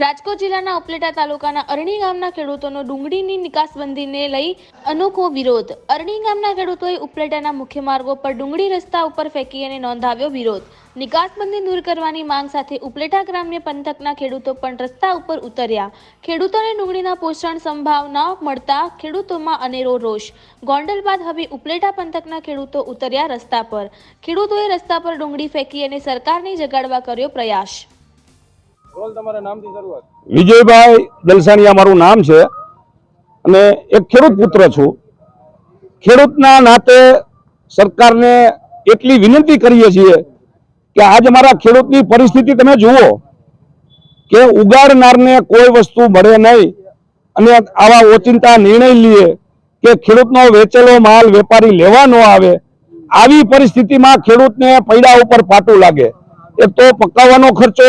રાજકોટ જિલ્લાના ઉપલેટા તાલુકાના અરણી ગામના ખેડૂતોનો ડુંગળીની નિકાસબંધીને લઈ અનોખો વિરોધ. અરણી ગામના ખેડૂતોએ ઉપલેટાના મુખ્ય માર્ગો પર ડુંગળી રસ્તા ઉપર ફેંકી અને નોંધાવ્યો વિરોધ. નિકાસબંધી દૂર કરવાની માંગ સાથે ઉપલેટા ગ્રામ્ય પંથકના ખેડૂતો પણ રસ્તા ઉપર ઉતર્યા. ખેડૂતોને ડુંગળીના પોષણ સંભાવ ન મળતા ખેડૂતોમાં અનેરો રોષ. ગોંડલ બાદ હવે ઉપલેટા પંથકના ખેડૂતો ઉતર્યા રસ્તા પર. ખેડૂતોએ રસ્તા પર ડુંગળી ફેંકી અને સરકારને જગાડવા કર્યો પ્રયાસ. વિજયભાઈ દલસાણીયા મારું નામ છે. અને એક ખેડૂત પુત્ર છું. ખેડૂતના નાતે સરકારને એટલી વિનંતી કરીએ છીએ કે આજ અમારા ખેડૂતની પરિસ્થિતિ તમે જુઓ કે ઉગાડનારને કોઈ વસ્તુ મળે નહીં. અને આવા ઓચિંતા નિર્ણય લઈએ કે ખેડૂતનો વેચેલો માલ વેપારી લેવા ન આવે. આવી પરિસ્થિતિમાં ખેડૂતને પૈડા ઉપર પાટું લાગે. એક તો પકાવવાનો ખર્ચો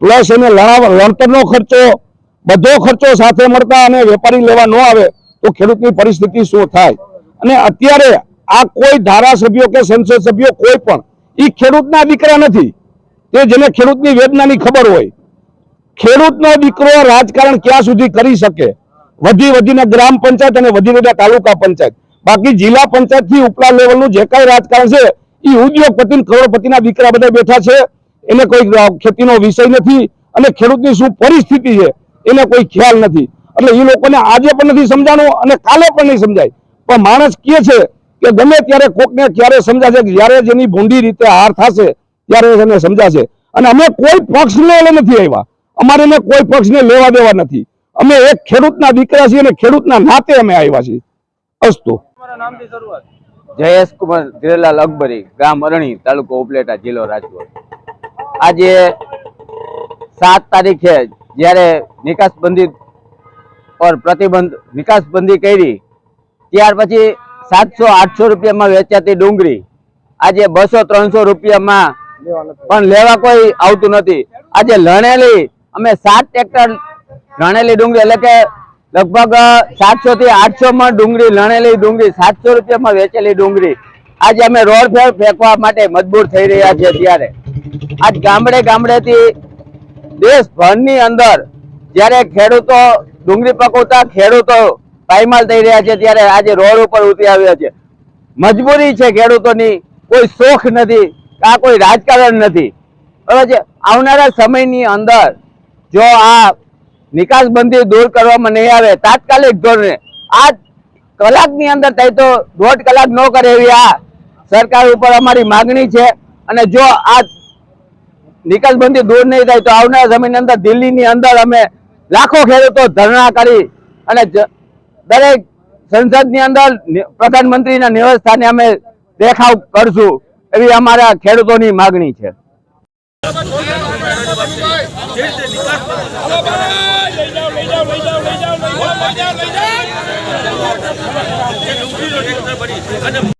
પ્લસ એને લણાવ- લણતરનો ખર્ચો, બધો ખર્ચો સાથે મળતા અને વેપારી લેવા ન આવે તો ખેડૂતની પરિસ્થિતિ શું થાય? અને અત્યારે આ કોઈ ધારાસભ્યો કે સંસદ સભ્યો કોઈ પણ એ ખેડૂતના દીકરા નથી. તે જેને ખેડૂતની વેદનાની ખબર હોય. ખેડૂતનો દીકરો રાજકારણ ક્યાં સુધી કરી શકે? વધી વધીને ગ્રામ પંચાયત અને વધી વધીને તાલુકા પંચાયત. બાકી જિલ્લા પંચાયતથી ઉપલા લેવલનું જે કાંઈ રાજકારણ છે એ ઉદ્યોગપતિ કરોડપતિના દીકરા બધા બેઠા છે. એને કોઈ ખેતીનો વિષય નથી અને ખેડૂતની શું પરિસ્થિતિ છે એને કોઈ ખ્યાલ નથી. એટલે એ લોકોને આજે પણ નથી સમજાણું અને કાલે પણ નહીં સમજાય. પણ માણસ કહે છે કે ગમે ત્યારે કોકને ક્યારે સમજાશે જ્યારે જેની ભૂંડી રીતે હાર થશે ત્યારે એને સમજાશે. અને અમે કોઈ પક્ષને એને નથી આવ્યા. અમારે એને કોઈ પક્ષને લેવા દેવા નથી. અમે એક ખેડૂતના દીકરા છીએ અને ખેડૂતના નાતે અમે આવ્યા છીએ. અસ્તુ. તમારા નામથી શરૂઆત. જયેશ કુમાર ધીરેલાલ અકબરી ગામ અરણી તાલુકો ઉપલેટા જિલ્લો રાજકોટ. આજે સાત તારીખે જ્યારે નિકાસબંધી પર પ્રતિબંધ નિકાસબંધી કરી, ત્યાર પછી સાતસો, આઠસો રૂપિયામાં વેચાતી ડુંગળી. આજે બસો, ત્રણસો રૂપિયામાં પણ લેવા કોઈ આવતું નથી. આજે લણેલી, અમે સાત ટ્રેક્ટર લણેલી ડુંગળી, એટલે કે લગભગ સાતસો થી આઠસો માં ડુંગળી, લણેલી ડુંગળી, સાતસો રૂપિયામાં વેચેલી ડુંગળી. આજે અમે રોડ ફેર ફેંકવા માટે મજબૂર થઈ રહ્યા છીએ ત્યારે. આજ ગામડે ગામડેથી દેશભરની અંદર જ્યારે ખેડૂતો ડુંગળી પકવતા ખેડૂતો પાયમાલ થઈ રહ્યા છે, ત્યારે આજે રોડ ઉપર ઉતરી આવ્યા છે. મજબૂરી છે ખેડૂતોની. કોઈ શોખ નથી, આ કોઈ રાજકારણ નથી. બરાબર છે? આવનારા સમયની અંદર જો આ નિકાસબંધી દૂર કરવામાં નહીં આવે, તાત્કાલિક ધોરણે, આ કલાકની અંદર થાય તો દોઢ કલાક ન કરે એવી આ સરકાર ઉપર અમારી માગણી છે. અને જો આ નિકાસબંધી દૂર નહીં થાય તો આવનારા સમયની અંદર દિલ્હીની અંદર અમે લાખો ખેડૂતો ધરણા કરી અને દરેક સંસદની અંદર પ્રધાનમંત્રીના નિવાસ સ્થાને અમે દેખાવ કરશું એવી અમારા ખેડૂતોની માગણી છે. અને